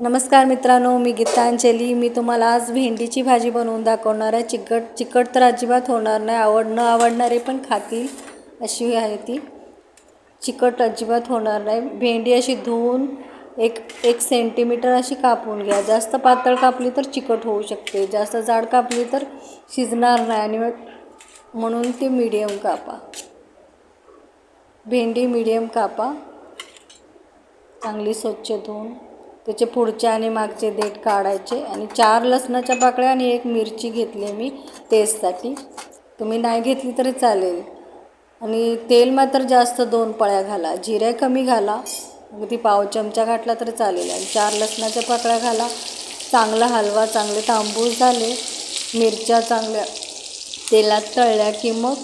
नमस्कार मित्रांनो मी गीतांजली. मी तुम्हाला आज भेंडीची भाजी बनवून दाखवणार आहे. चिकट चिकट तर अजिबात होणार नाही. आवड न आवडणारे पण खातील अशी आहे ती. चिकट अजिबात होणार नाही. भेंडी अशी धुवून एक एक सेंटीमीटर अशी कापून घ्या. जास्त पातळ कापली तर चिकट होऊ शकते. जास्त जाड कापली तर शिजणार नाही आणि म्हणून ती मीडियम कापा. भेंडी मीडियम कापा. चांगली स्वच्छ धुवून. त्याचे पुढचे आणि मागचे देठ काढायचे आणि चार लसणाच्या पाकळ्या आणि एक मिरची घेतली मी टेस्टसाठी तुम्ही नाही घेतली तरी चालेल. आणि तेल मात्र जास्त दोन पळ्या घाला. जिरे कमी घाला. अगदी पाव चमचा घातला तरी चालेल. आणि चार लसणाच्या पाकळ्या घाला. चांगला हलवा चांगले तांबूस झाले. मिरच्या चांगल्या तेलात तळल्या की मग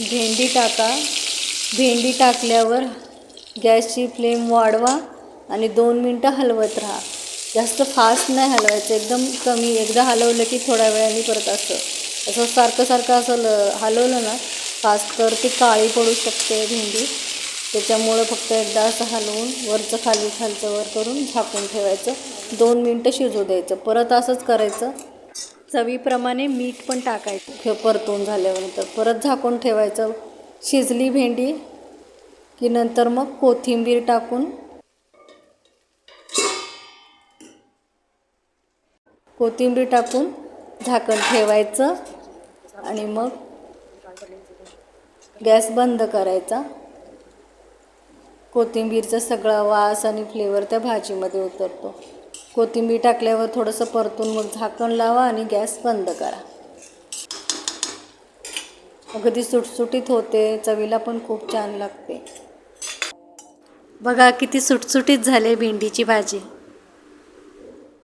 भेंडी टाका. भेंडी टाकल्यावर गॅसची फ्लेम वाढवा आणि दोन मिनटं हलवत राहा. जास्त फास्ट नाही हलवायचं. एकदम कमी. एकदा हलवलं की थोड्या वेळाने परत असं असं सारखं सारखं असं ल हलवलं ना फास्ट तर ती काळी पडू शकते भेंडी. त्याच्यामुळं फक्त एकदा असं हलवून वरचं खाली खालचं वर करून झाकून ठेवायचं. दोन मिनटं शिजू द्यायचं. परत असंच करायचं. चवीप्रमाणे मीठ पण टाकायचं. परतून झाल्यानंतर परत झाकून ठेवायचं. शिजली भेंडी की नंतर मग कोथिंबीर टाकून कोथिंबीर टाकून झाकण ठेवायचं आणि मग गॅस बंद करायचा. कोथिंबीरचा सगळा वास आणि फ्लेवर त्या भाजीमध्ये उतरतो. कोथिंबीर टाकल्यावर थोडंसं परतून मग झाकण लावा आणि गॅस बंद करा. अगदी सुटसुटीत होते चवीला पण खूप छान लागते. बघा किती सुटसुटीत झाले भेंडीची भाजी.